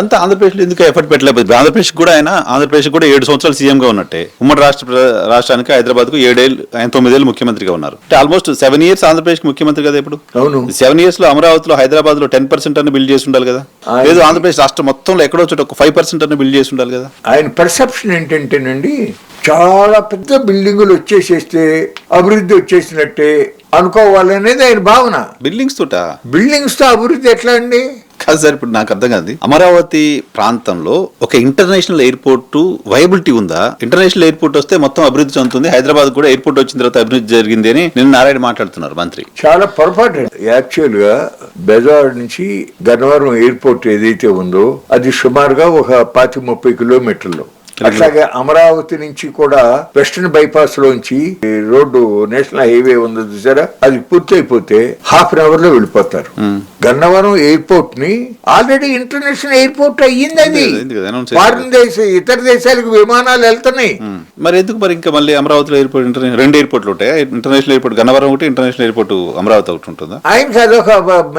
అంతా ఆంధ్రప్రదేశ్లో ఎందుకు ఎఫర్ట్ పెట్టలేదు ఆంధ్రప్రదేశ్ కూడా ఆయన ఆంధ్రప్రదేశ్ కూడా ఏడు సంవత్సరాలు సీఎం గా ఉన్నట్టే. ఉమ్మడి రాష్ట్ర రాష్ట్రానికి హైదరాబాద్కు ఏడేళ్ళు ఆయన తొమ్మిదేళ్ళు ముఖ్యమంత్రిగా ఉన్నారు. అంటే ఆల్మోస్ట్ సెవెన్ ఇయర్స్ ఆంధ్రప్రదేశ్ ముఖ్యమంత్రి కదా ఇప్పుడు? అవును. సెవెన్ ఇయర్స్లో అమరావతిలో హైదరాబాద్లో టెన్ పర్సెంట్ అన్న బిల్డ్ చేసి ఉండాలి కదా? లేదు ఆంధ్రప్రదేశ్ రాష్ట్రం మొత్తంలో ఎక్కడో చోట ఒక ఫైవ్ పర్సెంట్ అన్న బిల్డ్ చేసి ఉండాలి కదా? ఆయన పర్సెప్షన్ ఏంటంటేనండి చాలా పెద్ద బిల్డింగులు వచ్చేసేస్తే అభివృద్ధి వచ్చేసినట్టే అనుకోవాలనేది ఆయన భావన. బిల్డింగ్స్ తోట? బిల్డింగ్స్తో అభివృద్ధి ఎట్లా అండి? కాదు సార్ ఇప్పుడు నాకు అర్థం కాదు. అమరావతి ప్రాంతంలో ఒక ఇంటర్నేషనల్ ఎయిర్పోర్ట్ వైబిలిటీ ఉందా? ఇంటర్నేషనల్ ఎయిర్పోర్ట్ వస్తే మొత్తం అభివృద్ధి చెందుతుంది. హైదరాబాద్ కూడా ఎయిర్పోర్ట్ వచ్చిన తర్వాత అభివృద్ధి జరిగింది అని నిన్న నారాయణ మాట్లాడుతున్నారు మంత్రి. చాలా పొరపాటు. యాక్చువల్గా బెజార్ నుంచి గన్నవరం ఎయిర్పోర్ట్ ఏదైతే ఉందో అది సుమారుగా ఒక పాతి ముప్పై కిలోమీటర్లు. అట్లాగే అమరావతి నుంచి కూడా వెస్టర్న్ బైపాస్ లోంచి రోడ్డు నేషనల్ హైవే ఉంది చూసారా? అది పూర్తయిపోతే హాఫ్ అన్ అవర్లో వెళ్ళిపోతారు గన్నవరం ఎయిర్పోర్ట్ని ఆల్రెడీ ఇంటర్నేషనల్ ఎయిర్పోర్ట్ అయ్యింది అది. ఫారిన్ దేశ ఇతర దేశాలకు విమానాలు వెళ్తున్నాయి. మరి ఎందుకు మరి ఇంకా మళ్ళీ అమరావతిలో ఎయిర్పోర్ట్ ఇంటర్నే- రెండు ఎయిర్పోర్ట్లు ఉంటాయి? ఇంటర్నేషనల్ ఎయిర్పోర్ట్ గన్నవరం ఒకటి ఇంటర్నేషనల్ ఎయిర్పోర్ట్ అమరావతి ఒకటి ఉంటుందా? ఆయనకి అదొక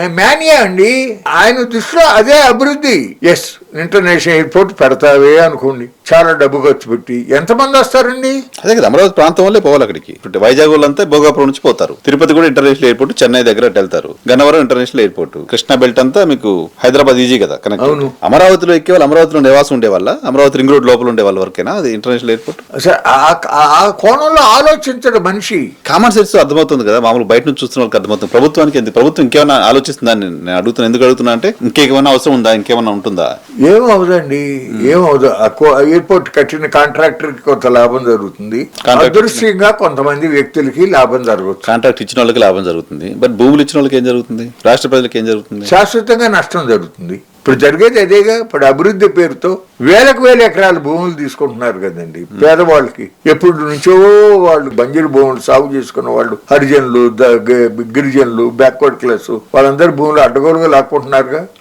మేనియా అండి. ఆయన దృష్టిలో అదే అభివృద్ధి. ఎస్ ఇంటర్నేషనల్ ఎయిర్పోర్ట్ పెడతావే అనుకోండి. చాలా డబ్బు ఖర్చు పెట్టి. ఎంతమంది వస్తారండి? అదే కదా అమరావతి ప్రాంతం వల్లే పోవాలి అక్కడికి. ఇప్పుడు వైజాగ్ వాళ్ళంతా భోగాపురం నుంచి పోతారు. తిరుపతి కూడా ఇంటర్నేషనల్ ఎయిర్పోర్ట్ చెన్నై దగ్గర వెళ్తారు. Gannavaram international airport. Krishna belt అంతా మీకు హైదరాబాద్ ఈజీ కదా కనెక్ట్. అవును. అమరావతిలో ఎక్కే వాళ్ళు అమరావతిలో నివాసం ఉండే వాళ్ళ అమరావతి రింగ్ రోడ్ లోపల ఉండే వాళ్ళ వరకేనా? అది ఇంటర్నేషనల్ ఎయిర్పోర్ట్? ఆ- కోణంలో ఆలోచించడు మనిషి. కామన్ సెన్స్ అర్థమవుతుంది కదా మామూలు బయట నుంచి చూస్తున్న వాళ్ళకి అర్థమవుతుంది. ప్రభుత్వానికి ప్రభుత్వం ఇంకేమైనా ఆలోచిస్తుందా? నేను అడుగుతున్నా ఎందుకు అడుగుతున్నా అంటే ఇంకేమైనా అవసరం ఉందా? ఇంకేమైనా ఉంటుందా? ఏమవుదండి? ఏమవుదు? ఆ కో- ఎయిర్పోర్ట్ కట్టిన కాంట్రాక్టర్కి కొంత లాభం జరుగుతుంది. అదృశ్యంగా కొంతమంది వ్యక్తులకి లాభం జరగవచ్చు కాంట్రాక్ట్ ఇచ్చిన వాళ్ళకి లాభం జరుగుతుంది. బట్ భూములు ఇచ్చిన వాళ్ళకి ఏం జరుగుతుంది? రాష్ట్ర ప్రజలకు ఏం జరుగుతుంది? శాశ్వతంగా నష్టం జరుగుతుంది. ఇప్పుడు జరిగేది అదేగా. ఇప్పుడు అభివృద్ధి పేరుతో వేలకు వేల ఎకరాల భూములు తీసుకుంటున్నారు కదండి పేదవాళ్ళకి. ఎప్పుడు నుంచో వాళ్ళు బంజరు భూములు సాగు చేసుకున్న వాళ్ళు హరిజనులు గిరిజనులు బ్యాక్వర్డ్ క్లాస్ వాళ్ళందరి భూములు అడ్డగోలుగా లాక్కుంటున్నారుగా.